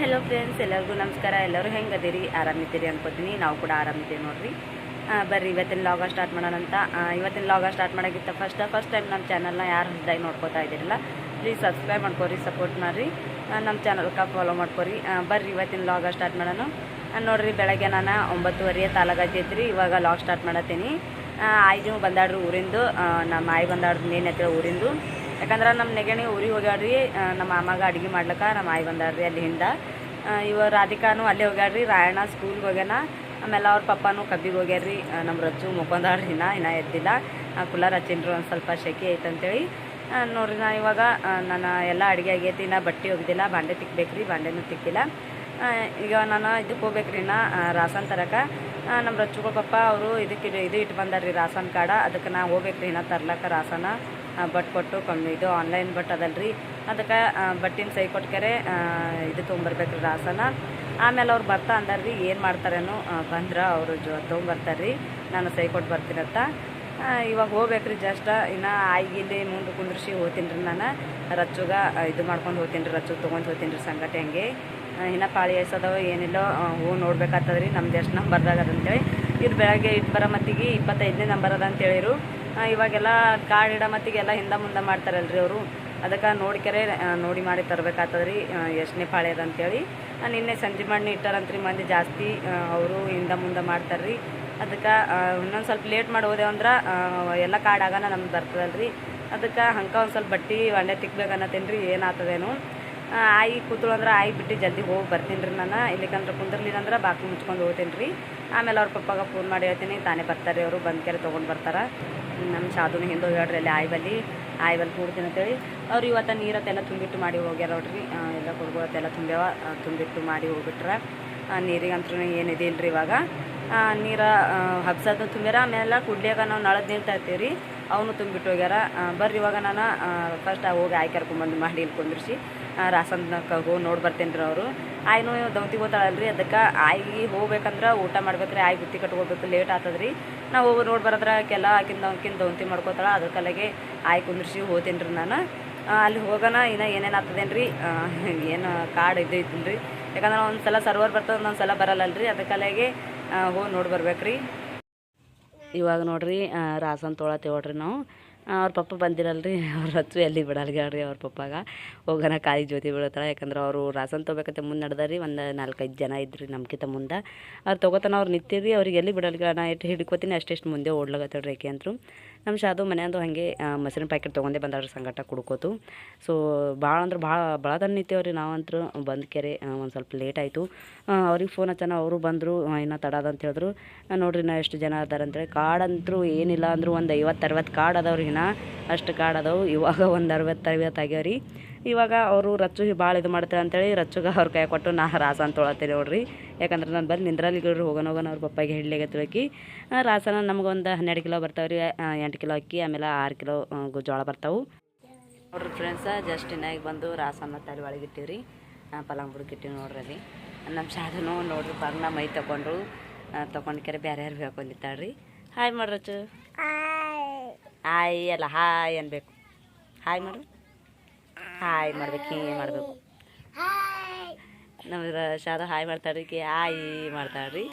Hello friends ಎಲ್ಲರಿಗೂ ನಮಸ್ಕಾರ. ಎಲ್ಲರೂ ಹೆಂಗೆ ಅದೀರಿ ಆರಾಮಿದ್ದೀರಿ ಅನ್ಕೋತೀನಿ. ನಾವು ಕೂಡ ಆರಾಮಿದ್ದೀವಿ ನೋಡ್ರಿ. ಬರ್ರಿ, ಇವತ್ತಿನ ಲಾಗ ಸ್ಟಾರ್ಟ್ ಮಾಡೋಣ ಅಂತ. ಇವತ್ತಿನ ಲಾಗ ಸ್ಟಾರ್ಟ್ ಮಾಡೋಕ್ಕಿಂತ ಫಸ್ಟ್ ಫಸ್ಟ್ ಟೈಮ್ ನಮ್ಮ ಚಾನಲ್ನ ಯಾರು ಹೊಸದಾಗಿ ನೋಡ್ಕೋತಾ ಇದ್ದೀರಲ್ಲ ಪ್ಲೀಸ್ ಸಬ್ಸ್ಕ್ರೈಬ್ ಮಾಡ್ಕೊರಿ ಸಪೋರ್ಟ್ ಮಾಡಿರಿ. ನಮ್ಮ ಚಾನಲ್ಗೆ ಫಾಲೋ ಮಾಡ್ಕೊರಿ. ಬರ್ರಿ, ಇವತ್ತಿನ ಲಾಗ ಸ್ಟಾರ್ಟ್ ಮಾಡೋಣ. ನೋಡಿರಿ, ಬೆಳಗ್ಗೆ ನಾನು ಒಂಬತ್ತುವರೆ ತಾಲಾಗೈತಿ ಇವಾಗ ಲಾಗ್ ಸ್ಟಾರ್ಟ್ ಮಾಡತ್ತೀನಿ. ಆಯ್ದು ಬಂದಾಡ್ರಿ ಊರಿಂದು. ನಮ್ಮ ಆಯ್ ಬಂದಾಡ್ರಿ ಮೇನ್ ಹತ್ತಿರ ಊರಿಂದು. ಯಾಕಂದ್ರೆ ನಮ್ಮ ನೆಗಣಿ ಊರಿಗೆ ಹೋಗ್ಯಾಡ್ರಿ ನಮ್ಮ ಮಾಮಾಗ ಅಡುಗೆ ಮಾಡ್ಲಿಕ್ಕೆ ನಮ್ಮ ಆಯಿ ಬಂದಾಡ್ರಿ ಅಲ್ಲಿ ಹಿಂದ ಇವ ರಾಧಿಕಾನು ಅಲ್ಲೇ ಹೋಗ್ಯಾಡ್ರಿ ರಾಯಣ್ಣ ಸ್ಕೂಲ್ಗೆ ಹೋಗ್ಯಾನ. ಆಮೇಲೆ ಅವ್ರ ಪಪ್ಪನೂ ಕಬ್ಬಿಗೆ ಹೋಗ್ಯಾರ್ರಿ ನಮ್ಮ ರಜ್ಜು ಮುಕ್ಕೊಂದಾಡ್ರಿ ಇನ್ನ ಇನ್ನೂ ಎದ್ದಿಲ್ಲ. ಆ, ಕುಲ್ಲರ್ ಹಚ್ಚಿನ್ರಿ ಒಂದು ಸ್ವಲ್ಪ ಶೆಕೆ ಐತಂತೇಳಿ. ನೋಡ್ರಿ ನಾ ಇವಾಗ ನನ್ನ ನಾನು ಎಲ್ಲ ಅಡುಗೆ ಆಗೈತಿ ನಾ ಬಟ್ಟೆ ಒಗ್ದಿಲ್ಲ ಬಾಂಡೆ ತಿಕ್ಬೇಕ್ರಿ ಬಾಂಡೆನೂ ತಿಕ್ಕಿಲ್ಲ. ಈಗ ನಾನು ಇದಕ್ಕೆ ಹೋಗ್ಬೇಕ್ರಿ ನಾ ರಾಸನ್ ತರಕ. ನಮ್ಮ ರಚ್ಚುಗಳ ಪಪ್ಪ ಅವರು ಇದಕ್ಕೆ ಇದು ಇಟ್ಟು ಬಂದಾರ್ರಿ ರಾಸನ್ ಕಾರ್ಡ ಅದಕ್ಕೆ ನಾ ಹೋಗ್ಬೇಕ್ರಿ ಇನ್ನ ತರ್ಲಕ್ಕ ರಾಸನ. ಬಟ್ ಕೊಟ್ಟು ಕಮ್ಮಿ ಇದು ಆನ್ಲೈನ್ ಬಟ್ ಅದಲ್ರಿ. ಅದಕ್ಕೆ ಬಟ್ಟಿನ ಸೈ ಕೊಟ್ಕರೆ ಇದು ತೊಗೊಂಬರ್ಬೇಕ್ರಿ ರಾಸನ. ಆಮೇಲೆ ಅವ್ರು ಬರ್ತಾ ಅಂದಾರ್ರಿ ಏನು ಮಾಡ್ತಾರೇನೋ ಬಂದ್ರೆ ಅವರು ಜೊ ತೊಗೊಂಬರ್ತಾರ್ರಿ. ನಾನು ಸೈ ಕೊಟ್ಟು ಬರ್ತೀನತ್ತ ಇವಾಗ ಹೋಗ್ಬೇಕ್ರಿ ಜಸ್ಟ್. ಇನ್ನು ಆಯ್ಗಿಲ್ಲಿ ಮುಂದೆ ಕುಂದ್ರಿಸಿ ಹೋತೀನಿ ರೀ ನಾನು. ರಚ್ಚುಗ ಇದು ಮಾಡ್ಕೊಂಡು ಹೋಗ್ತೀನಿ ರೀ ರಚ್ಚುಗೆ ತೊಗೊಂಡು ಹೋಗ್ತೀನಿ ರೀ ಸಂಗತಿ ಹಂಗೆ. ಇನ್ನು ಪಾಳಿ ಎಸದವ ಏನಿಲ್ಲೋ ಹೂ ನೋಡ್ಬೇಕಾಗ್ತದ್ರಿ ನಮ್ದು ಎಷ್ಟು ನಂಬರ್ದಾಗ ಅದ ಅಂತೇಳಿ ಇದು ಬೆಳಗ್ಗೆ ಇಟ್ಟು ಬರೋ ಮತ್ತಿಗೆ ಇಪ್ಪತ್ತೈದನೇ ನಂಬರ್ ಅದ ಅಂತ ಹೇಳಿರು. ಆ, ಇವಾಗೆಲ್ಲ ಕಾಡು ಇಡ ಮತ್ತಿಗೆಲ್ಲ ಹಿಂದೆ ಮುಂದೆ ಮಾಡ್ತಾರಲ್ರಿ ಅವರು. ಅದಕ್ಕೆ ನೋಡಿಕೆರೆ ನೋಡಿ ಮಾಡಿ ತರಬೇಕಾಗ್ತದೆ ರೀ ಎಷ್ಟನೇ ಪಾಳೆ ಅದ ಅಂತೇಳಿ. ನಿನ್ನೆ ಸಂಜೆ ಮಾಡಿ ಇಟ್ಟಾರಂತ್ರಿ ಮಂದಿ ಜಾಸ್ತಿ ಅವರು ಹಿಂದೆ ಮುಂದೆ ಮಾಡ್ತಾರೆ ರೀ ಅದಕ್ಕೆ ಇನ್ನೊಂದು ಸ್ವಲ್ಪ ಲೇಟ್ ಮಾಡಿ ಹೋದೆವು ಅಂದ್ರೆ ಎಲ್ಲ ಕಾಡಾಗನ ನಮ್ಗೆ ಬರ್ತದಲ್ರಿ. ಅದಕ್ಕೆ ಹಂಗೆ ಒಂದು ಸ್ವಲ್ಪ ಬಟ್ಟೆ ಒಂಡೆ ತಿಕ್ಬೇಕನ್ನತ್ತೇನು ರೀ ಏನಾಗ್ತದೇನು ಆಯಿ ಕೂತಳು ಅಂದ್ರೆ ಆಯಿ ಬಿಟ್ಟು ಜಲ್ದಿ ಹೋಗಿ ಬರ್ತೀನಿ ರೀ ನಾನು. ಇಲ್ಲಿಕಂದ್ರೆ ಕುಂದಿರ್ಲಿಲ್ಲ ಅಂದ್ರೆ ಬಾಕಿ ಮುಚ್ಕೊಂಡು ಹೋಗ್ತೀನಿ ರೀ ಆಮೇಲೆ ಅವ್ರ ಪಪ್ಪಾಗ ಫೋನ್ ಮಾಡಿ ಹೇಳ್ತೀನಿ, ತಾನೇ ಬರ್ತಾರೆ ಅವರು ಬಂದ್ಕೆರೆ ತೊಗೊಂಡು ಬರ್ತಾರೆ. ನಮ್ಮ ಶಾದುನ ಹಿಂದೆ ಹೇಳ್ರಿ ಅಲ್ಲಿ ಆಯ್ಬಲ್ಲಿ ಆಯ್ಬಲ್ಲಿ ಆಯ್ ಬಲ್ಲಿ ಕೂಡ್ತೀನಿ ಅಂತೇಳಿ ಅವ್ರು ಇವತ್ತು ನೀರತ್ತೆಲ್ಲ ತುಂಬಿಟ್ಟು ಮಾಡಿ ಹೋಗ್ಯಾರ ನೋಡ್ರಿ. ಎಲ್ಲ ಕೊಡ್ಗೊಳತ್ತೆಲ್ಲ ತುಂಬ್ಯಾವ ತುಂಬಿಟ್ಟು ಮಾಡಿ ಹೋಗ್ಬಿಟ್ರೆ. ನೀರಿಗಂತೂ ಏನಿದೆ ಇಲ್ರಿ ಇವಾಗ. ಆ, ನೀರ ಹಬ್ಸೋದು ತುಂಬ್ಯಾರ ಆಮೇಲೆ ಕುಡ್ಲಿಯಾಗ ನಾವು ನಳದ ನೀರು ತರ್ತೀವಿ ರೀ ಅವನು ತುಂಬಿಟ್ಟು ಹೋಗ್ಯಾರ. ಆ, ಬರ್ರಿ ಇವಾಗ ನಾನು ಫಸ್ಟ್ ಹೋಗಿ ಆಯ್ ಕರ್ಕೊಂಬಂದು ಮಾಡಿ ಇಲ್ಲಿ ಕುಂದ್ರಿಸಿ. ರಾಸನ್ಕ ಹೋಗಿ ನೋಡಿ ಬರ್ತೇನೆ ರೀ ಅವರು. ಆಯ್ನು ದೌತಿ ಹೋಗ್ತಾಳಲ್ರಿ ಅದಕ್ಕೆ ಆಯಿ ಹೋಗ್ಬೇಕಂದ್ರೆ ಊಟ ಮಾಡ್ಬೇಕ್ರಿ ಆಯ್ ಬುತ್ತಿ ಕಟ್ಕೋಬೇಕು ಲೇಟ್ ಆಗ್ತದ್ರಿ ನಾವು ನೋಡಿ ಕೆಲ ಆಕಿಂದ ಅವಕಿಂದ ದೌಂತಿ ಮಾಡ್ಕೋತಾಳ, ಅದ್ರ ಕಲೆಗೆ ಆಯ್ ಕುಂದ್ರಿಸಿ ಹೋತೀನಿ ರೀ ನಾನು. ಅಲ್ಲಿ ಹೋಗೋಣ, ಇನ್ನು ಏನೇನು ಆಗ್ತದೇನು ರೀ? ಏನು ಕಾರ್ಡ್ ಇದು ಇದ್ದೀನಿ ರೀ? ಯಾಕಂದ್ರೆ ಒಂದು ಸಲ ಸರ್ವರ್ ಬರ್ತದೆ ಒಂದೊಂದು ಸಲ ಅದ್ರ ಕಲೆಗೆ ಹೋಗಿ ನೋಡಿ ರೀ ಇವಾಗ ನೋಡ್ರಿ ರಾಸನ್ ತೊಳತ್ತೇವೆ ನೋಡ್ರಿ ನಾವು. ಅವ್ರ ಪಪ್ಪ ಬಂದಿರಲ್ರಿ. ಅವ್ರ ಹತ್ತು ಎಲ್ಲಿ ಬಿಡಲ್ಗಾಡ್ರಿ ಅವ್ರ ಪಪ್ಪಾಗ. ಹೋಗೋಣ ಕಾಯಿ ಜ್ಯೋತಿ ಬೀಳತ್ತಾಳ. ಯಾಕಂದ್ರೆ ಅವರು ರಾಸನ್ ತೊಗೋಬೇಕಂತ ಮುಂದೆ ನಡೆದಾರಿ ಒಂದು ನಾಲ್ಕೈದು ಜನ ಇದ್ರಿ ನಮ್ಕಿಂತ ಮುಂದೆ. ಅವ್ರು ತೊಗೋತಾನ, ಅವ್ರು ನಿಂತಿರಿ ಅವ್ರಿಗೆ ಎಲ್ಲಿ ಬಿಡಲ್ಗ ನಾ ಇಟ್ಟು ಹಿಡ್ಕೋತೀನಿ, ಅಷ್ಟೆಷ್ಟು ಮುಂದೆ ಓಡ್ಲಾಗತ್ತಳ್ರಿ ಏಕೆ ಅಂತರು. ನಮ್ಮ ಶಾದು ಮನೆಯಂದು ಹಾಗೆ ಮೊಸರಿನ ಪ್ಯಾಕೆಟ್ ತೊಗೊಂಡೇ ಬಂದಾಳ್ರಿ ಸಂಗಟ ಕುಡ್ಕೋತು. ಸೊ ಭಾಳ ಅಂದ್ರೆ ಭಾಳ ಭಾಳ ತನ ನಿಂತೇವ್ರಿ ನಾವಂತರೂ ಬಂದು ಕೆರೆ ಒಂದು ಸ್ವಲ್ಪ ಲೇಟ್ ಆಯಿತು. ಅವ್ರಿಗೆ ಫೋನ್ ಹಚ್ಚನ, ಅವರು ಬಂದರು. ಇನ್ನೂ ತಡ ಅಂತ ಹೇಳಿದ್ರು ನೋಡ್ರಿ ನಾ ಎಷ್ಟು ಜನ ಅದಾರಂತೇಳಿ. ಕಾರ್ಡ್ ಏನಿಲ್ಲ ಅಂದರೂ ಒಂದು ಐವತ್ತು ಅರವತ್ತು ಕಾರ್ಡ್ ಅದಾವ್ರಿ ಇನ್ನ ಅಷ್ಟು ಕಾಡದವು ಇವಾಗ ಒಂದು ಅರವತ್ತು ಆಗ್ಯಾವ ರೀ. ಇವಾಗ ಅವರು ರಚ್ಚು ಭಾಳ ಇದು ಮಾಡ್ತಾರೆ ಅಂತೇಳಿ ರಚ್ಚುಗೆ ಅವ್ರ ಕೈ ಕೊಟ್ಟು ನಾ ರಾಸನ ತೊಳತ್ತೇನೆ ನೋಡ್ರಿ. ಯಾಕಂದ್ರೆ ನಾನು ಬಂದು ನಿಂದ್ರಲ್ಲಿ ಹೋಗೋಣ ಹೋಗೋಣ ಅವ್ರ ಪಪ್ಪಾಗೆ ಹೇಳಲಿಕ್ಕೆ ತಿಳಕಿ ರಾಸನ ನಮಗೊಂದು ಹನ್ನೆರಡು ಕಿಲೋ ಬರ್ತಾವೆ ರೀ. ಎಂಟು ಕಿಲೋ ಅಕ್ಕಿ, ಆಮೇಲೆ ಆರು ಕಿಲೋ ಜೋಳ ಬರ್ತಾವೆ. ನೋಡ್ರಿ ಫ್ರೆಂಡ್ಸ ಜಸ್ಟ್ ಇನ್ನಾಗಿ ಬಂದು ರಾಸನ ತಲೆ ಒಳಗೆ ಇಟ್ಟಿವ್ರಿ. ಪಲಾಂಗ್ ಬುಡಕ್ಕೆ ಇಟ್ಟಿವಿ ನೋಡ್ರಿ ಅಲ್ಲಿ. ನಮ್ಮ ಶಾದನು ನೋಡ್ರಿ ಬರ್ನ ಮೈ ತಗೊಂಡ್ರು ತಗೊಂಡು ಕೆರೆ ಬೇರೆ ಯಾರು ಹಾಕೊಂಡಿತ್ತಾಳ್ರಿ ಹಾಯ್ ಮಾಡ್ರಚ್ಚು ಹಾಯ್ ಅಲ್ಲ ಹಾಯ್ ಅನ್ಬೇಕು. ಹಾಯ್ ಮಾಡು. ಹಾಯ್ ಮಾಡ್ಬೇಕು ಹಿಂಗೆ ಮಾಡಬೇಕು. ನಮ್ಮ ಶಾದ ಹಾಯ್ ಮಾಡ್ತಾಳ್ರಿ ಕಿ ಹಾಯ್ ಮಾಡ್ತಾಳ್ರಿ.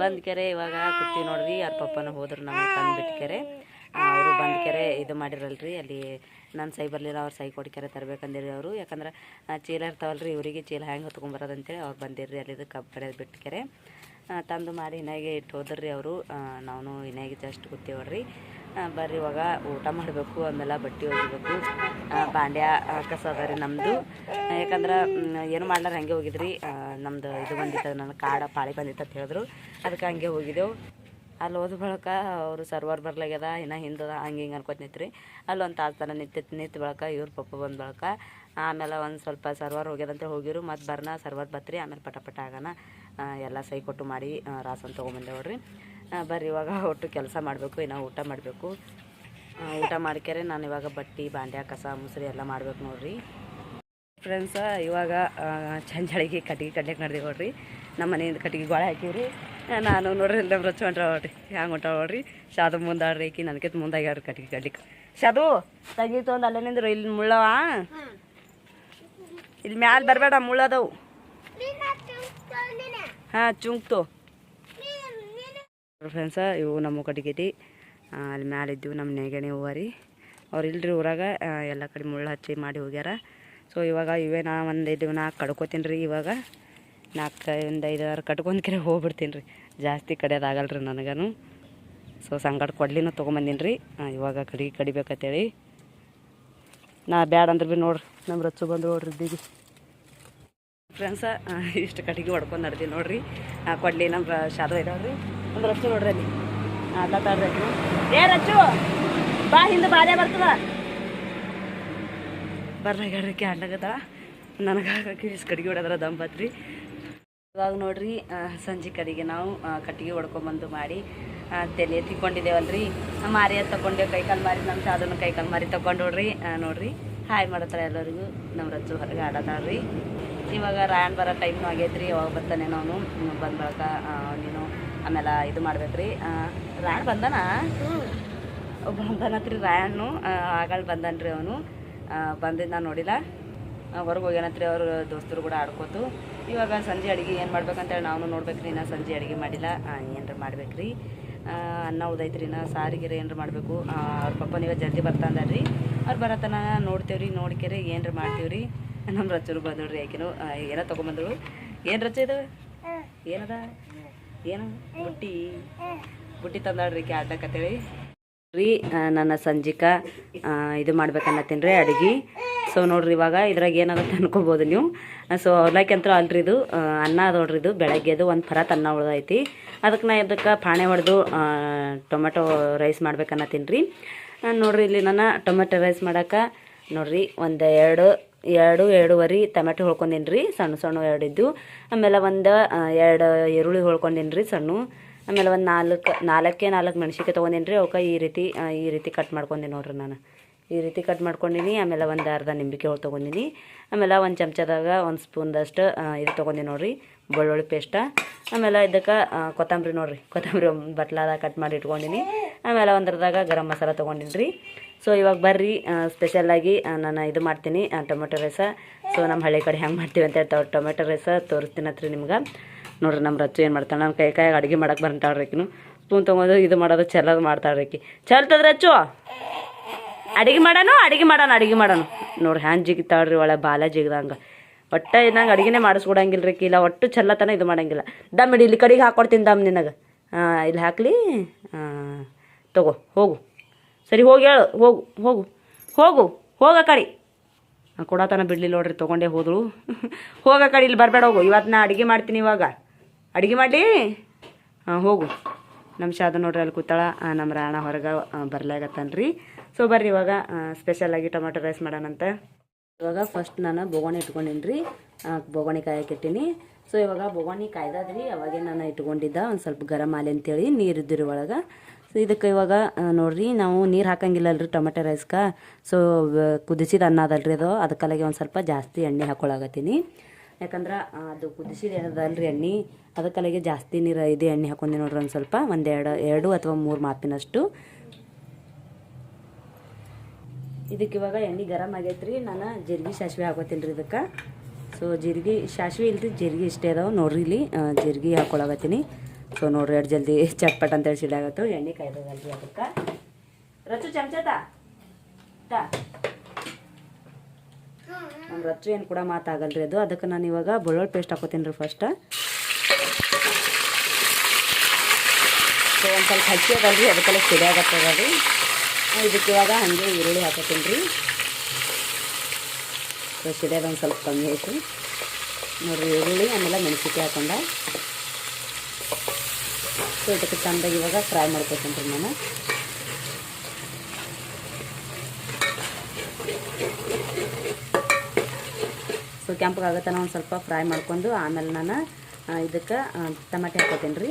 ಬಂದ ಕೆರೆ ಇವಾಗ ಕುರ್ತೀವಿ ನೋಡ್ರಿ ಅವ್ರ ಪಪ್ಪನ ಹೋದ್ರು ನಮಗೆ ತಂದು ಬಿಟ್ಟು ಕೆರೆ. ಅವರು ಬಂದ ಕೆರೆ ಇದು ಮಾಡಿರಲ್ರಿ ಅಲ್ಲಿ ನನ್ನ ಸೈ ಬರಲಿಲ್ಲ ಅವ್ರು ಸೈ ಕೊಡಿ ಕೆರೆ ತರ್ಬೇಕಂದಿರಿ ಅವರು. ಯಾಕಂದ್ರೆ ಚೀಲ ಇರ್ತಾವಲ್ರಿ ಇವರಿಗೆ ಚೀಲ ಹೆಂಗೆ ಹೊತ್ಕೊಂಬರೋದಂತೇಳಿ ಅವ್ರು ಬಂದಿರ್ರಿ ಅಲ್ಲಿದು ಕಬ್ಬು ಕಡೆದು ಬಿಟ್ಟು ಕೆರೆ. ತಂದು ಮಾಡಿ ಇನ್ನಾಗೆ ಇಟ್ಟು ಹೋದ್ರಿ ಅವರು. ನಾವು ಇನ್ನಾಗೆ ಜಸ್ಟ್ ಕೂತೀವಲ್ರಿ ಆ, ಬರ್ರಿ ಇವಾಗ ಊಟ ಮಾಡಬೇಕು ಆಮೇಲೆ ಬಟ್ಟೆ ಒಗಿಬೇಕು. ಅದ ರೀ ನಮ್ಮದು ಯಾಕಂದ್ರೆ ಏನು ಮಾಡ್ಲಾರ ಹಂಗೆ ಹೋಗಿದ್ರಿ. ನಮ್ದು ಇದು ಬಂದಿತ್ತು, ನನ್ನ ಕಾಡ ಪಾಳಿ ಬಂದಿತ್ತು ಅಂತ ಹೇಳಿದ್ರು. ಅದಕ್ಕೆ ಹಂಗೆ ಹೋಗಿದ್ದೆವು. ಅಲ್ಲಿ ಹೋದ ಬಳಕ ಅವರು ಸರ್ವರ್ ಬರ್ಲಾಗ್ಯದ, ಇನ್ನು ಹಿಂದದ ಹಂಗೆ ಹಿಂಗೆ ಅನ್ಕೋತ ನಿಂತ್ರಿ. ಅಲ್ಲಿ ಒಂದು ತಾಸು ತನ ನಿಂತ ನಿಂತ ಬಳಕ ಇವ್ರ ಪಪ್ಪ ಬಂದ ಬಳಕ ಆಮೇಲೆ ಒಂದು ಸ್ವಲ್ಪ ಸರ್ವರ್ ಹೋಗ್ಯದಂತ ಹೋಗಿರು. ಮತ್ತು ಬರ್ನ ಸರ್ವರ್ ಬತ್ರಿ, ಆಮೇಲೆ ಪಟ ಪಟ ಆಗೋಣ ಎಲ್ಲ ಸೈ ಕೊಟ್ಟು ಮಾಡಿ ರಾಸನ್ ತೊಗೊಂಬಂದೇವ್ರಿ. ಬರ್ರಿ ಇವಾಗ ಒಟ್ಟು ಕೆಲಸ ಮಾಡಬೇಕು ಇನ್ನು ಊಟ ಮಾಡಬೇಕು. ಊಟ ಮಾಡ್ಕ್ಯಾರೆ ನಾನು ಇವಾಗ ಬಟ್ಟೆ ಬಾಂಡ್ಯ ಕಸ ಮುಸ್ರಿ ಎಲ್ಲ ಮಾಡ್ಬೇಕು ನೋಡ್ರಿ. ಫ್ರೆಂಡ್ಸ ಇವಾಗ ಚಂಜಳಿಗೆ ಕಟ್ಟಿಗೆ ಕಡ್ಲಿಕ್ಕೆ ನಡೆದೀವಿ ನೋಡ್ರಿ. ನಮ್ಮ ಮನೆಯಿಂದ ಕಟ್ಟಿಗೆ ಗೋಳೆ ಹಾಕಿವ್ರಿ ನಾನು ನೋಡ್ರಿ ನಮ್ಮ ರಚ ಹೊಂಟ್ರ ನೋಡ್ರಿ ಹ್ಯಾಂಗೆ ನೋಡ್ರಿ. ಶಾದು ಮುಂದಾಡ್ರಿ ಈಕಿ ನನಗೆ ಮುಂದಾಗ್ಯಾವ್ರಿ ಕಟ್ಟಿಗೆ ಕಡ್ಲಿಕ್ಕೆ ಶಾದು ತಂಗಿ ಒಂದು ಅಲ್ಲೇ ನಿಂದ್ರು ಇಲ್ಲಿ ಮುಳ್ಳವ? ಇಲ್ಲಿ ಮ್ಯಾಲೆ ಬರಬೇಡ ಮುಳ್ಳದವು. ಹಾಂ ಚುಂಕ್ತು ಫ್ರೆಂಡ್ಸ ಇವು ನಮ್ಮ ಕಡೆಗೈತಿ ಅಲ್ಲಿ ಮ್ಯಾಲಿದ್ದೆವು ನಮ್ಮ ನೆಗಣಿ ಹೂವು ರೀ. ಅವ್ರು ಇಲ್ರಿ ಊರಾಗ ಎಲ್ಲ ಕಡೆ ಮುಳ್ಳು ಹಚ್ಚಿ ಮಾಡಿ ಹೋಗ್ಯಾರ. ಸೊ ಇವಾಗ ಇವೇ ನಾ ಒಂದು ಇದು ನಾಲ್ಕು ಕಡ್ಕೋತೀನಿ ರೀ ಇವಾಗ. ನಾಲ್ಕು ಒಂದು ಐದು ಆರು ಕಟ್ಕೊಂಡ್ ಕೆರೆ ಹೋಗ್ಬಿಡ್ತೀನಿ ರೀ. ಜಾಸ್ತಿ ಕಡಿಯೋದಾಗಲ್ಲ ರೀ ನನಗೂ ಸೊ ಸಂಗಡ ಕೊಡ್ಲಿನೂ ತೊಗೊಂಬಂದೀನಿ ರೀ. ಇವಾಗ ಕಡಿಗೆ ಕಡಿಬೇಕಂತೇಳಿ. ನಾ ಬ್ಯಾಡ ಅಂದ್ರೆ ಭೀ ನೋಡ್ರಿ ನಮ್ಮ ರಚ್ಚು ಬಂದು ನೋಡ್ರಿ ಇದ್ದೀವಿ ಫ್ರೆಂಡ್ಸ ಇಷ್ಟು ಕಟ್ಟಿಗೆ ಹೊಡ್ಕೊಂಡು ನಡ್ದಿ ನೋಡ್ರಿ. ಕೊಡ್ಲಿ ನಮ್ಮ ಶಾದು ಇದಾವ್ರಿ. ಒಂದು ರಚು ನೋಡ್ರಿ ಅಲ್ಲಿ. ಅಲ್ಲ ತಡ್ರಿ ಆಕಿನ. ಏ, ರಚ್ಚು, ಬಾ, ಹಿಂದೆ ಬಾರೇ ಬರ್ತದ. ಬರ್ಲಾಗ್ಯಾಡ್ರಿ ಕ್ಯಾಂಡಾಗದ ನನಗೆ ಇಷ್ಟು ಕಟ್ಟಿಗೆ ಹೊಡೆದ್ರ ದಂಪತ್ರಿ. ಇವಾಗ ನೋಡ್ರಿ ಸಂಜೆ ಕಡೆಗೆ ನಾವು ಕಟ್ಟಿಗೆ ಹೊಡ್ಕೊಂಬಂದು ಮಾಡಿ ತಲೆ ತಿಕ್ಕೊಂಡಿದ್ದೇವಲ್ರಿ. ಮಾರಿ ಅದು ಕೈ ಕೈಕಾಲು ಮಾರಿ ನಮ್ಮ ಸಾಧನ ಕೈಕಾಲು ಮಾರಿ ತಗೊಂಡು ನೋಡ್ರಿ. ನೋಡ್ರಿ, ಹಾಯ್ ಮಾಡತ್ತಾರ ಎಲ್ಲರಿಗೂ. ನಮ್ಮ ರಚು ಹೊರಗೆ ಆಡತಾಳ್ರಿ ಇವಾಗ ರಾಯನ್ ಬರೋ ಟೈಮ್ನು ಆಗೈತ್ರಿ, ಯಾವಾಗ ಬರ್ತಾನೆ ನಾನು. ಬಂದ ಬಳಿಕ ಆಮೇಲೆ ಇದು ಮಾಡ್ಬೇಕ್ರಿ ರಾಯಣ್ ಬಂದನ? ಬಂದನತ್ರಿ ರಾಯಣ್ಣು ಆಗಳು ಬಂದನ್ರಿ ಅವನು. ಬಂದಿದ್ದು ನಾನು ನೋಡಿಲ್ಲ. ಹೊರಗೆ ಹೋಗ್ಯಾನತ್ರಿ ಅವ್ರ ದೋಸ್ತರು ಕೂಡ ಆಡ್ಕೋತು. ಇವಾಗ ಸಂಜೆ ಅಡುಗೆ ಏನು ಮಾಡ್ಬೇಕಂತೇಳಿ ನಾವು ನೋಡ್ಬೇಕ್ರಿ ನಾ ಸಂಜೆ ಅಡುಗೆ ಮಾಡಿಲ್ಲ. ಏನಾರ ಮಾಡ್ಬೇಕ್ರಿ. ಅನ್ನ ಉದೈತ್ರಿ ನಾ ಸಾರಿಗೆರೆ ಏನಾರ ಮಾಡಬೇಕು. ಅವ್ರ ಪಪ್ಪ ನೀವು ಜಲ್ದಿ ಬರ್ತಾಂದ್ರಿ ಅವ್ರು ಬರತನ ನೋಡ್ತೇವ್ರಿ ನೋಡ್ಕೇರಿ ಏನಾರ ಮಾಡ್ತೀವ್ರಿ. ನಮ್ಮ ರಚ್ಚರು ಬಂದಳು ರೀ ಆ, ಏನೋ ತೊಗೊಂಬಂದಳು. ಏನು ರಚ್ಚ ಇದು? ಏನದ? ಏನು? ಬುಟ್ಟಿ? ಬುಟ್ಟಿ ತಂದಾಡ್ರಿ ತಂದಾಳ್ರಿ ಕ್ಯಾಟಕತ್ತೇಳಿ ರೀ ನನ್ನ ಸಂಜಿಕ ಇದು ಮಾಡ್ಬೇಕನ್ನತ್ತೀನಿ ರೀ ಅಡುಗೆ. ಸೊ ನೋಡ್ರಿ ಇವಾಗ ಇದ್ರಾಗ ಏನಾಗುತ್ತೆ ಅನ್ಕೋಬೋದು ನೀವು. ಸೊ ಅವಲಕ್ಕಿ ಅಂತೂ ಅಲ್ರಿ ಇದು. ಅನ್ನ ಅದು ನೋಡ್ರಿ ಇದು. ಬೆಳಗ್ಗೆದು ಒಂದು ಪರತ್ ಅನ್ನ ಉಳ್ದೈತಿ. ಅದಕ್ಕೆ ನಾ ಇದಕ್ಕೆ ಪಾಣೆ ಹೊಡೆದು ಟೊಮೆಟೊ ರೈಸ್ ಮಾಡ್ಬೇಕನ್ನತ್ತೀನಿ ರೀ. ನೋಡ್ರಿ ಇಲ್ಲಿ ನನ್ನ ಟೊಮೆಟೊ ರೈಸ್ ಮಾಡಕ್ಕೆ ನೋಡ್ರಿ ಒಂದು ಎರಡು ಎರಡು ಎರಡೂವರೆ ಟೊಮೆಟೊ ಹೊಳ್ಕೊಂಡೀನಿ ರೀ ಸಣ್ಣ ಸಣ್ಣ ಎರಡು ಇದ್ದು ಆಮೇಲೆ ಒಂದು ಎರಡು ಈರುಳ್ಳಿ ಹೊಳ್ಕೊಂಡೀನಿ ರೀ ಸಣ್ಣ. ಆಮೇಲೆ ಒಂದು ನಾಲ್ಕು, ನಾಲ್ಕೇ ನಾಲ್ಕು ಮೆಣ್ಸಿನ್ಕಾಯಿ ತೊಗೊಂಡೀನಿ ರೀ ಅವಕ್ಕೆ ಈ ರೀತಿ ಈ ರೀತಿ ಕಟ್ ಮಾಡ್ಕೊಂಡೀನಿ ನೋಡ್ರಿ ನಾನು. ಈ ರೀತಿ ಕಟ್ ಮಾಡ್ಕೊಂಡೀನಿ, ಆಮೇಲೆ ಒಂದು ಅರ್ಧ ನಿಂಬಿಕೆ ಹೋಳು ತೊಗೊಂಡೀನಿ. ಆಮೇಲೆ ಒಂದು ಚಮಚದಾಗ ಒಂದು ಸ್ಪೂನ್ದಷ್ಟು ಇದು ತೊಗೊಂಡೀನಿ ನೋಡ್ರಿ, ಬೆಳ್ಳುಳ್ಳಿ ಪೇಸ್ಟ. ಆಮೇಲೆ ಇದಕ್ಕೆ ಕೊತ್ತಂಬರಿ ನೋಡ್ರಿ, ಕೊತ್ತಂಬರಿ ಒಂದು ಬಟ್ಲಾದಾಗ ಕಟ್ ಮಾಡಿ ಇಟ್ಕೊಂಡೀನಿ. ಆಮೇಲೆ ಒಂದರದಾಗ ಗರಂ ಮಸಾಲ ತೊಗೊಂಡೀನಿ ರೀ ಸೊ ಇವಾಗ ಬರ್ರಿ ಸ್ಪೆಷಲಾಗಿ ನಾನು ಇದು ಮಾಡ್ತೀನಿ ಟೊಮೆಟೊ ರೈಸ. ಸೊ ನಮ್ಮ ಹಳ್ಳಿ ಕಡೆ ಹೆಂಗೆ ಮಾಡ್ತೀವಿ ಅಂತ ಹೇಳ್ತಾವೆ ಟೊಮೆಟೊ ರೈಸ ಹತ್ರ ನಿಮ್ಗೆ. ನೋಡ್ರಿ ನಮ್ಮ ರಚ್ಚು ಏನು ಮಾಡ್ತಾಳೆ ನಮ್ಮ ಕೈ ಕೈ ಅಡುಗೆ ಮಾಡಕ್ಕೆ ಬರ್ತಾಳ್ರಿ ಆಕಿನು ಸ್ಪೂನ್ ತೊಗೊಂಡು ಇದು ಮಾಡೋದು ಚೆಲ್ಲೋದು ಮಾಡ್ತಾಳ್ರಿ ಆಕಿ ಚಲ್ತದ ರಚ್ಚು ಅಡಿಗೆ ಮಾಡೋನು, ಅಡುಗೆ ಮಾಡೋಣ ಅಡುಗೆ ಮಾಡೋಣ ನೋಡ್ರಿ, ಹ್ಯಾಂಗೆ ಜಿಗಿತಾಳ್ರಿ ಒಳ್ಳೆ ಬಾಲ ಜಿಗ್ದಂಗೆ ಒಟ್ಟು ಇದಂಗೆ ಅಡಿಗೆನೇ ಮಾಡಿಸ್ಕೊಡಂಗಿಲ್ಲ ರೀ ಇಲ್ಲ ಒಟ್ಟು ಚೆಲ್ಲತನ ಇದು ಮಾಡಂಗಿಲ್ಲ. ದಮ್ ಇಡಿ, ಇಲ್ಲಿ ಕಡೆಗೆ ಹಾಕ್ಕೊಡ್ತೀನಿ ದಮ್ ನಿನಗೆ. ಇಲ್ಲಿ ಹಾಕ್ಲಿ? ತಗೋ, ಹೋಗು. ಸರಿ, ಹೋಗಿ ಹೇಳು, ಹೋಗು ಹೋಗು ಹೋಗು, ಹೋಗ ನಾನು ಕೊಡತನ ಬಿಡ್ಲಿಲ್ಲ ನೋಡ್ರಿ, ತೊಗೊಂಡೆ ಹೋದಳು ಹೋಗ ಕಡಿ, ಇಲ್ಲಿ ಬರಬೇಡ, ಹೋಗು. ಇವತ್ತು ನಾ ಅಡುಗೆ ಮಾಡ್ತೀನಿ ಇವಾಗ. ಅಡುಗೆ ಮಾಡಲಿ? ಹಾಂ, ಹೋಗು. ನಮ್ಮ ಶಾದ ನೋಡ್ರಿ, ಅಲ್ಲಿ ಕೂತಾಳ. ನಮ್ಮ ರಾಣ ಹೊರಗೆ ಬರ್ಲಾಗತ್ತನ್ರಿ. ಸೊ ಬರ್ರಿ ಇವಾಗ ಸ್ಪೆಷಲಾಗಿ ಟೊಮೆಟೊ ರೈಸ್ ಮಾಡೋಣಂತ. ಇವಾಗ ಫಸ್ಟ್ ನಾನು ಬೊಗಣಿ ಇಟ್ಕೊಂಡಿನಿ ರೀ ಬೊಗಣಿ ಕಾಯಕ್ಕೆ ಇಟ್ಟೀನಿ ಸೊ ಇವಾಗ ಬೊಗಣಿ ಕಾಯ್ದಾದ್ರಿ. ಅವಾಗೇ ನಾನು ಇಟ್ಕೊಂಡಿದ್ದ. ಒಂದು ಸ್ವಲ್ಪ ಗರಂ ಆಲೆ ಅಂತೇಳಿ ನೀರು ಇದ್ದಿರಿ ಒಳಗೆ. ಸೊ ಇದಕ್ಕೆ ಇವಾಗ ನೋಡ್ರಿ, ನಾವು ನೀರು ಹಾಕಂಗಿಲ್ಲಲ್ರಿ ಟೊಮೆಟೊ ರೈಸ್ಗೆ ಸೊ ಕುದಿಸಿದ ಅನ್ನ ಅದಲ್ರಿ ಅದು. ಅದಕ್ಕಲ್ಲಿಗೆ ಒಂದು ಸ್ವಲ್ಪ ಜಾಸ್ತಿ ಎಣ್ಣೆ ಹಾಕೊಳಗತ್ತೀನಿ ಯಾಕಂದ್ರೆ ಅದು ಕುದಿಸಿದ ಅದಲ್ರಿ ಎಣ್ಣೆ. ಅದಕ್ಕಲ್ಲಿಗೆ ಜಾಸ್ತಿ ನೀರು, ಇದು ಎಣ್ಣೆ ಹಾಕೊಂಡಿ ನೋಡ್ರಿ ಒಂದು ಸ್ವಲ್ಪ. ಒಂದು ಎರಡು ಅಥವಾ ಮೂರು ಮಾಪಿನಷ್ಟು ಇದಕ್ಕೆ ಇವಾಗ ಎಣ್ಣೆ ಗರಂ ಆಗೈತ್ರಿ. ನಾನು ಜೀರಿಗೆ ಸಾಸಿವೆ ಹಾಕೋತೀನಿ ರೀ ಇದಕ್ಕೆ. ಸೊ ಜೀರಿಗೆ ಸಾಸಿವೆ ಇಲ್ರಿ, ಜೀರಿಗೆ ಇಷ್ಟೇ ಅದಾವೆ. ನೋಡ್ರಿ ಇಲ್ಲಿ ಜೀರಿಗೆ ಹಾಕೊಳಗತ್ತೀನಿ ಸೊ ನೋಡ್ರಿ ಎರಡು ಜಲ್ದಿ ಚಟ್ಪಟ್ ಅಂತೇಳಿ ಸಿಡಾಗತ್ತು ಎಣ್ಣೆ ಕಾಯ್ದದಲ್ರಿ ಅದಕ್ಕೆ. ರಚು ಚಮಚದ ನಮ್ಮ ರಚ್ಚು ಏನು ಕೂಡ ಮಾತಾಗಲ್ರಿ ಅದು. ಅದಕ್ಕೆ ನಾನು ಇವಾಗ ಬೆಳ್ಳುಳ್ಳಿ ಪೇಸ್ಟ್ ಹಾಕೋತೀನಿ ರೀ ಫಸ್ಟ್ ಸೊ ಒಂದು ಸ್ವಲ್ಪ ಹಚ್ಚಿ ಅದಲ್ರಿ ಅದಕ್ಕೆಲ್ಲ ಸಿಡಿಯಾಗತ್ತದ ರೀ ಇದಕ್ಕೆ ಇವಾಗ ಹಾಗೆ ಈರುಳ್ಳಿ ಹಾಕೋತೀನಿ ರೀ. ಸೊ ಒಂದು ಸ್ವಲ್ಪ ಕಮ್ಮಿ ಆಯಿತು. ನೋಡಿರಿ ಈರುಳ್ಳಿ ಆಮೇಲೆ ಮೆಣಸಿಕಾಯಿ ಹಾಕೊಂಡ. ಸೊ ಇದಕ್ಕೆ ಚಂದಾಗಿ ಇವಾಗ ಫ್ರೈ ಮಾಡ್ಕೊತೀನಿ ನಾನು. ಸೊ ಕೆಂಪಗಾಗತ್ತಾನ ಒಂದು ಸ್ವಲ್ಪ ಫ್ರೈ ಮಾಡ್ಕೊಂಡು ಆಮೇಲೆ ನಾನು ಇದಕ್ಕೆ ಟಮಾಟೆ ಹಾಕೋತೀನಿ ರೀ.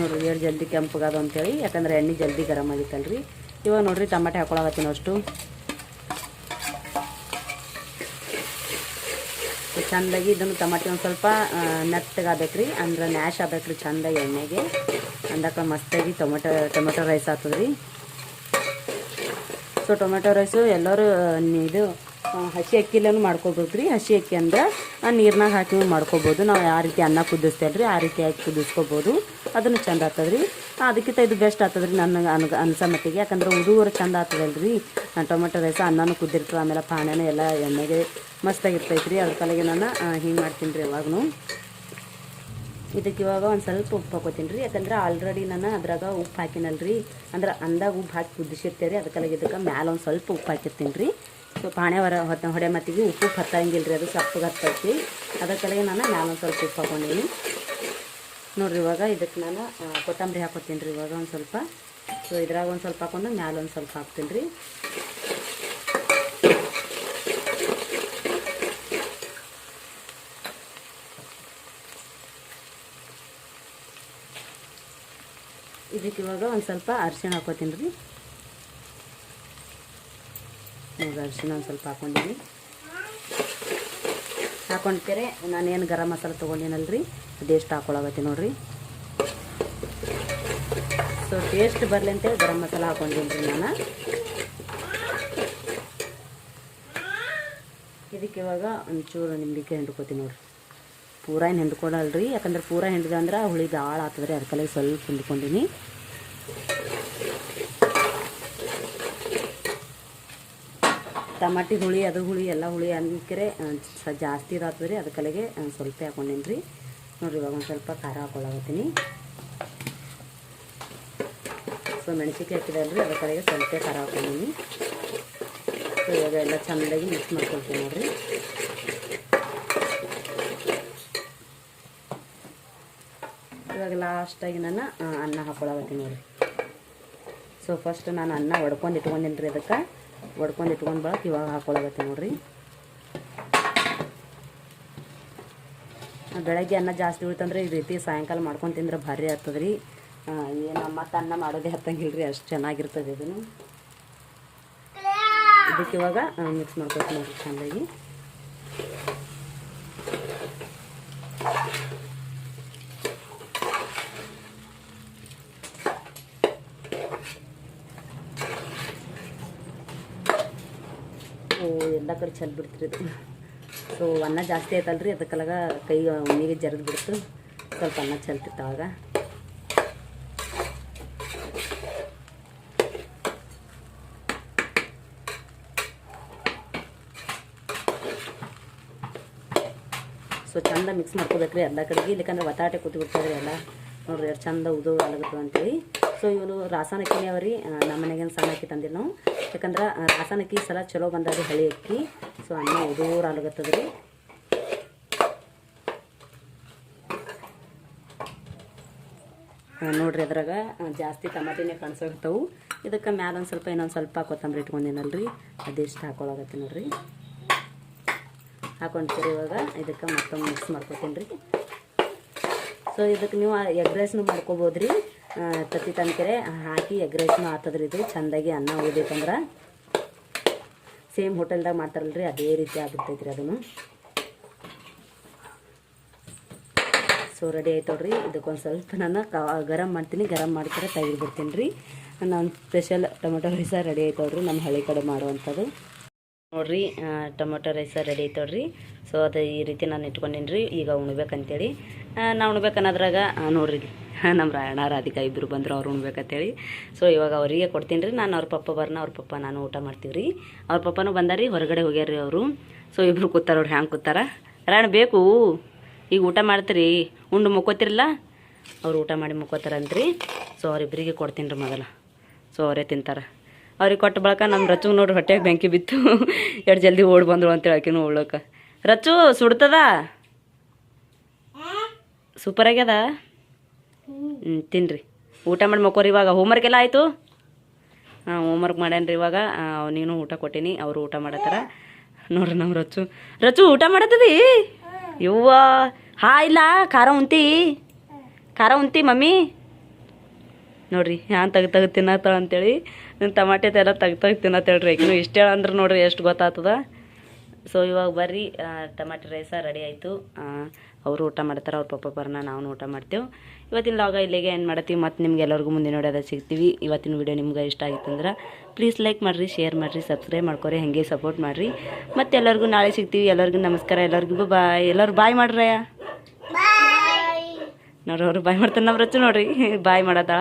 ನೋಡ್ರಿ ಏಳು ಜಲ್ದಿ ಕೆಂಪಗಾದ ಅಂತೇಳಿ, ಯಾಕಂದ್ರೆ ಎಣ್ಣೆ ಜಲ್ದಿ ಗರಮ್ ಆಗಿತ್ತಲ್ರಿ. ಇವಾಗ ನೋಡ್ರಿ, ಟಮಾಟೆ ಹಾಕೊಳಕತ್ತೀನಿ ಅಷ್ಟು. ಚಂದಾಗಿ ಇದನ್ನು ಟಮಾಟಿ ಒಂದು ಸ್ವಲ್ಪ ಮೆತ್ತಗಾಗಬೇಕ್ರಿ ಅಂದ್ರೆ ನ್ಯಾಶ್ ಆಗ್ಬೇಕು ರೀ ಚಂದ ಎಣ್ಣೆಗೆ. ಅಂದಾಕ ಮಸ್ತಾಗಿ ಟೊಮೆಟೊ ಟೊಮೆಟೊ ರೈಸ್ ಆಗ್ತದ್ರಿ. ಸೊ ಟೊಮೆಟೊ ರೈಸು ಎಲ್ಲರೂ ಇದು ಹಸಿ ಅಕ್ಕಿಲೂ ಮಾಡ್ಕೋಬೇಕು ರೀ ಹಸಿ ಅಕ್ಕಿ ಅಂದ್ರೆ ನೀರ್ನಾಗ ಹಾಕಿ ಮಾಡ್ಕೋಬೋದು. ನಾವು ಯಾವ ರೀತಿ ಅನ್ನ ಕುದಿಸ್ತೇವೆ ರೀ ಆ ರೀತಿ ಹಾಕಿ ಕುದಿಸ್ಕೋಬೋದು. ಅದನ್ನು ಚಂದ ಆಗ್ತದೆ ರೀ ಅದಕ್ಕಿಂತ ಇದು ಬೆಸ್ಟ್ ಆಗ್ತದೆ ರೀ ನನ್ನ ಅನ್ ಅನ್ಸೋ ಮಟ್ಟಿಗೆ. ಯಾಕಂದ್ರೆ ಉದುವರೆ ಚಂದ ಆಗ್ತದಲ್ರಿ. ರೀ ಟೊಮೆಟೊ ರೈಸ್ ಅನ್ನನೂ ಕುದ್ದಿರ್ತದೆ ಆಮೇಲೆ ಪಾಣೆನೂ ಎಲ್ಲ ಎಣ್ಣೆಗೆ ಮಸ್ತಾಗಿರ್ತೈತೆ ರೀ ಅದ್ರ ತಲೆಗೆ ನಾನು ಹಿಂಗೆ ಮಾಡ್ತೀನಿ ರೀ ಯಾವಾಗೂ ಇದಕ್ಕೆ ಇವಾಗ ಒಂದು ಸ್ವಲ್ಪ ಉಪ್ಪು ಹಾಕೋತೀನಿ ರೀ, ಯಾಕಂದ್ರೆ ಆಲ್ರೆಡಿ ನಾನು ಅದ್ರಾಗ ಉಪ್ಪು ಹಾಕಿನಲ್ರಿ ಅಂದ್ರೆ ಅಂದಾಗ ಉಪ್ಪು ಹಾಕಿ ಕುದಿಸಿರ್ತೇವೆ ರೀ ಅದಕ್ಕಾಗಿ ಇದಕ್ಕೆ ಮ್ಯಾಲೆ ಒಂದು ಸ್ವಲ್ಪ ಉಪ್ಪು ಹಾಕಿರ್ತೀನಿ ರೀ. ಸೊ, ಪಾಣೆ ಹೊರ ಹೊಡೆ ಮತ್ತಿಗೆ ಉಪ್ಪು ಹತ್ತಂಗಿಲ್ಲ ರೀ, ಅದು ಸಪ್ಪಗೆ ಹತ್ತೈತಿ ಅದಕ್ಕಾಗಿ ನಾನು ಮ್ಯಾಲೆ ಒಂದು ಸ್ವಲ್ಪ ಉಪ್ಪು ಹಾಕೊಂಡೀನಿ. ನೋಡ್ರಿ ಇವಾಗ ಇದಕ್ಕೆ ನಾನು ಕೊತ್ತಂಬರಿ ಹಾಕೋತೀನಿ ರೀ, ಇವಾಗ ಒಂದು ಸ್ವಲ್ಪ. ಸೊ, ಇದ್ರಾಗ ಒಂದು ಸ್ವಲ್ಪ ಹಾಕೊಂಡು ಮ್ಯಾಲೆ ಒಂದು ಸ್ವಲ್ಪ ಹಾಕ್ತೀನಿ ರೀ. ಇದಕ್ಕೆ ಇವಾಗ ಒಂದು ಸ್ವಲ್ಪ ಅರಿಶಿಣ ಹಾಕೋತೀನಿ ರೀ. ಇವಾಗ ಅರಿಶಿಣ ಒಂದು ಸ್ವಲ್ಪ ಹಾಕೊಂಡಿನಿ ಹಾಕೊಂಡ್ತೀರಿ ನಾನೇನು ಗರಂ ಮಸಾಲೆ ತೊಗೊಂಡಿನಲ್ರಿ? ಅದೆಷ್ಟು ಹಾಕೊಳಗತ್ತಿ ನೋಡ್ರಿ. ಸೊ ಟೇಸ್ಟ್ ಬರಲಿ ಅಂತೇಳಿ ಗರಂ ಮಸಾಲ ಹಾಕೊಂಡಿನಿ ರೀ ನಾನು. ಇದಕ್ಕೆ ಇವಾಗ ಒಂಚೂರು ನಿಂಬಿಕೆ ಹಿಂಡ್ಕೋತೀನಿ ನೋಡ್ರಿ. ಪೂರ ಏನು ಹಿಂಡ್ಕೊಳಲ್ರಿ ಯಾಕಂದ್ರೆ ಪೂರ ಹಿಂಡ್ದೆ ಅಂದ್ರೆ ಹುಳಿ ಭಾಳ ಆಗ್ತದ್ರಿ ಅದಕ್ಕೆಲ್ಲ ಸ್ವಲ್ಪ ಹಿಂಡ್ಕೊಂಡಿನಿ ಟಮಾಟಿ ಹುಳಿ, ಅದು ಹುಳಿ, ಎಲ್ಲ ಹುಳಿ ಅನ್ಕರೆ ಸ ಜಾಸ್ತಿ ಇದಾಗ್ತದೆ ರೀ ಅದಕ್ಕೆಲ್ಲಗೆ ಸ್ವಲ್ಪ ಹಾಕೊಂಡೀನಿ ರೀ ನೋಡ್ರಿ, ಇವಾಗ ಒಂದು ಸ್ವಲ್ಪ ಖಾರ ಹಾಕೊಳ್ಳಾಗತ್ತೀನಿ ಸೊ, ಮೆಣಸಿನ್ಕಾಯಿ ಹಾಕಿದಲ್ರಿ ಅದಕ್ಕೆಲ್ಲಗೆ ಸ್ವಲ್ಪ ಖಾರ ಹಾಕೊಂಡೀನಿ. ಸೊ, ಇವಾಗ ಎಲ್ಲ ಚೆಂದಾಗಿ ಮಿಕ್ಸ್ ಮಾಡ್ಕೊಳ್ತೀನಿ ನೋಡ್ರಿ. ಇವಾಗ ಲಾಸ್ಟಾಗಿ ನಾನು ಅನ್ನ ಹಾಕೊಳಗತ್ತೀನಿ ನೋಡಿ ಸೊ ಫಸ್ಟ್ ನಾನು ಅನ್ನ ಒಡ್ಕೊಂಡು ಇಟ್ಕೊಂಡಿನಿ ರೀ ಅದಕ್ಕೆ. ಒಡ್ಕೊಂಡು ಇಟ್ಕೊಂಡು ಬಳಕ ಇವಾಗ ಹಾಕೊಳಗತ್ತೆ ನೋಡಿರಿ. ಬೆಳಗ್ಗೆ ಅನ್ನ ಜಾಸ್ತಿ ಉಳಿತಂದ್ರೆ ಈ ರೀತಿ ಸಾಯಂಕಾಲ ಮಾಡ್ಕೊಂಡು ತಿಂದ್ರೆ ಭಾರಿ ಆಗ್ತದೆ ರೀ ಏನು ಮತ್ತೆ ಅನ್ನ ಮಾಡೋದೇ ಹತ್ತಂಗಿಲ್ಲ ರೀ ಅಷ್ಟು ಚೆನ್ನಾಗಿರ್ತದೆ ಇದನ್ನು. ಇದಕ್ಕೆ ಇವಾಗ ಮಿಕ್ಸ್ ಮಾಡ್ಕೊತೀನಿ ನೋಡ್ರಿ ಚೆಂದಾಗಿ ಸೊ ಕಡೆ ಚೆಲ್ ಬಿಡ್ತೀರಿ ಇದು. ಸೊ ಅನ್ನ ಜಾಸ್ತಿ ಆಯ್ತಲ್ರಿ ಅದಕ್ಕೆಲ್ಲ ಕೈ ನೀರಿಗೆ ಜರಿದು ಬಿಡ್ತು. ಸ್ವಲ್ಪ ಅನ್ನ ಚೆಲ್ತಿತ್ತು ಅವಾಗ. ಸೊ ಚಂದ ಮಿಕ್ಸ್ ಮಾಡ್ಕೋಬೇಕ್ರಿ ಎಲ್ಲ ಕಡೆಗೆ. ಇಲ್ಲಿಕಂದ್ರೆ ಒತ್ತಾಟೆ ಕೂತ್ಬಿಡ್ತಾರೆ ಎಲ್ಲ. ನೋಡ್ರಿ ಎಷ್ಟು ಚಂದ ಉದು ಅಲಗತ್ತು ಅಂತೇಳಿ. ಸೊ ಇವನು ರಾಸಾಯನ ಅವ್ರಿ ನಮ್ಮ ಮನೆಗೇನು ಸಣ್ಣ ಅಕ್ಕಿ ತಂದಿಲ್ಲ ನಾವು. ಯಾಕಂದ್ರೆ ಈ ಸಲ ಚಲೋ ಬಂದದ ಹಳೆ ಅಕ್ಕಿ. ಸೊ ಅನ್ನ ಉದೂರ ಅಲಗತ್ತದ ರೀ ನೋಡ್ರಿ ಅದ್ರಾಗ ಜಾಸ್ತಿ ಟಮಾಟಿನೇ ಕಾಣಿಸೋಗ್ತಾವು ಇದಕ್ಕೆ ಮ್ಯಾಲ ಒಂದು ಸ್ವಲ್ಪ ಇನ್ನೊಂದು ಸ್ವಲ್ಪ ಕೊತ್ತಂಬರಿ ಇಟ್ಕೊಂಡಿನಲ್ರಿ. ಅದೆಷ್ಟು ಹಾಕೊಳಗತ್ತೆ ನೋಡ್ರಿ. ಹಾಕೊಂಡ್ತೀರಿ ಇವಾಗ, ಇದಕ್ಕೆ ಮತ್ತೊಮ್ಮೆ ಮಿಕ್ಸ್ ಮಾಡ್ಕೊತೀನಿ ರೀ ಸೊ ಇದಕ್ಕೆ ನೀವು ಎಗ್ ರೈಸ್ನು ಮಾಡ್ಕೋಬೋದು ರೀ ತತ್ತಿ ತನಕರೆ ಹಾಕಿ ಎಗ್ ರೈಸ್ನು ಹಾತದ್ರಿ ಇದು. ಚೆಂದಾಗಿ ಅನ್ನ ಉಳಿಬೇಕಂದ್ರೆ ಸೇಮ್ ಹೋಟೆಲ್ದಾಗ ಮಾಡ್ತಾರಲ್ಲ ರೀ ಅದೇ ರೀತಿ ಆಗಿರ್ತೈತ್ರಿ ಅದನ್ನು. ಸೊ ರೆಡಿ ಆಯ್ತವ್ರಿ ಇದಕ್ಕೊಂದು ಸ್ವಲ್ಪ ನಾನು ಗರಂ ಮಾಡ್ತೀನಿ. ಗರಂ ಮಾಡ್ತಾರೆ ತೆಗೆದುಬಿಡ್ತೀನಿ ರೀ ನಾನು ಸ್ಪೆಷಲ್ ಟೊಮೆಟೊ ರೈಸ ರೆಡಿ ಆಯ್ತವ್ರಿ ನಮ್ಮ ಹಳ್ಳಿ ಕಡೆ ಮಾಡುವಂಥದ್ದು. ನೋಡ್ರಿ ಟೊಮೆಟೊ ರೈಸ ರೆಡಿ ಐತವ್ರಿ ಸೊ ಅದು ಈ ರೀತಿ ನಾನು ಇಟ್ಕೊಂಡಿನಿ ರೀ ಈಗ ಉಣ್ಬೇಕಂತೇಳಿ. ನಾ ಉಣ್ಬೇಕನ್ನೋದ್ರಾಗ ನೋಡ್ರಿ. ನಮ್ಮ ರಾಯಣ ರಾಧಿಕಾ ಇಬ್ಬರು ಬಂದರು ಅವ್ರು ಉಣ್ಬೇಕಂತೇಳಿ. ಸೊ ಇವಾಗ ಅವರಿಗೆ ಕೊಡ್ತೀನಿ ರೀ. ನಾನು ಅವ್ರ ಪಪ್ಪ ಬರ್ನ ಅವ್ರ ಪಪ್ಪ ನಾನು ಊಟ ಮಾಡ್ತೀವಿ ರೀ. ಅವ್ರ ಪಪ್ಪನೂ ಬಂದಾರಿ ಹೊರಗಡೆ ಹೋಗ್ಯಾರ್ರಿ ಅವರು. ಸೊ ಇಬ್ಬರು ಕೂತಾರ ಅವ್ರು ಹ್ಯಾಂಗೆ ಕೂತಾರ. ರಾಯಣ ಬೇಕು ಈಗ ಊಟ ಮಾಡ್ತೀರಿ? ಉಂಡು ಮುಕ್ಕೋತಿರಲ್ಲ ಅವ್ರು ಊಟ ಮಾಡಿ ಮುಕ್ಕೋತಾರಂತ್ರಿ. ಸೊ ಅವ್ರಿಬ್ಬರಿಗೆ ಕೊಡ್ತೀನಿ ರೀ ಮೊದಲು. ಸೊ ಅವರೇ ತಿಂತಾರೆ. ಅವ್ರಿಗೆ ಕೊಟ್ಟ ಬಳಕ ನಮ್ಮ ರಚು ನೋಡ್ರಿ ಹೊಟ್ಟೆಗೆ ಬೆಂಕಿ ಬಿತ್ತು. ಎರಡು ಜಲ್ದಿ ಓಡಿ ಬಂದರು ಅಂತೇಳಿ ಆಕಿನೂ ಉಳ್ಳೋಕೆ ರಚು ಸುಡ್ತದ? ಸೂಪರ್ ಆಗ್ಯದ? ಹ್ಞೂ ತಿನ್ರಿ. ಊಟ ಮಾಡಿ ಮಕ್ಕೋರಿ ಇವಾಗ. ಹೋಮ್ವರ್ಕ್ ಎಲ್ಲ ಆಯಿತು? ಹಾಂ ಹೋಮ್ವರ್ಕ್ ಮಾಡ್ಯಾನ್ರಿ ಇವಾಗ. ನೀನು ಊಟ ಕೊಟ್ಟೀನಿ, ಅವರು ಊಟ ಮಾಡತ್ತಾರ. ನೋಡ್ರಿ ನಮ್ಮ ರಚು ರಚು ಊಟ ಮಾಡತ್ತದಿ? ಯವ್ವ, ಹಾ, ಇಲ್ಲ, ಖಾರ ಉಂತಿ? ಖಾರ ಉಂತಿ, ಮಮ್ಮಿ? ನೋಡ್ರಿ, ಹ್ಯಾನ್ ತೆಗ್ ತೆಗ್ ತಿನ್ನತ್ತಾಳ ಅಂತೇಳಿ. ಟಮಾಟೆ ಎಲ್ಲ ತೆಗ್ ತೆಗ್ ತಿನ್ನತ್ತೇಳ್ರಿ ಆಕಿನೂ ಇಷ್ಟ ಅಂದ್ರೆ ನೋಡ್ರಿ ಎಷ್ಟು ಗೊತ್ತಾಗ್ತದ. ಸೊ ಇವಾಗ ಬರ್ರಿ ಟಮಾಟೆ ರೈಸ ರೆಡಿ ಆಯಿತು. ಅವರು ಊಟ ಮಾಡ್ತಾರೆ ಅವ್ರ ಪಪ್ಪ ಬರೋಣ ನಾವು ಊಟ ಮಾಡ್ತೇವೆ. ಇವತ್ತಿನ ಲಾಗ ಇಲ್ಲಿಗೆ ಏನು ಮಾಡ್ತೀವಿ. ಮತ್ತು ನಿಮ್ಗೆ ಎಲ್ಲರಿಗೂ ಮುಂದೆ ನೋಡೋದ ಸಿಗ್ತೀವಿ. ಇವತ್ತಿನ ವಿಡಿಯೋ ನಿಮ್ಗೆ ಇಷ್ಟ ಆಗಿತ್ತಂದ್ರೆ ಪ್ಲೀಸ್ ಲೈಕ್ ಮಾಡಿರಿ ಶೇರ್ ಮಾಡಿರಿ ಸಬ್ಸ್ಕ್ರೈಬ್ ಮಾಡ್ಕೊರಿ ಹಾಗೆ ಸಪೋರ್ಟ್ ಮಾಡಿರಿ. ಮತ್ತು ಎಲ್ಲರಿಗೂ ನಾಳೆ ಸಿಗ್ತೀವಿ. ಎಲ್ಲರಿಗೂ ನಮಸ್ಕಾರ. ಎಲ್ಲರಿಗೂ ಬಾಯ್ ಎಲ್ಲರೂ ಬಾಯ್ ಮಾಡ್ರಯ್ಯ ನೋಡ್ರಿ ಅವ್ರು ಬಾಯ್ ಮಾಡ್ತಾರೆ. ನಮ್ಮ ರಚ್ಚು ನೋಡ್ರಿ. ಬಾಯ್ ಮಾಡತ್ತಾಳ.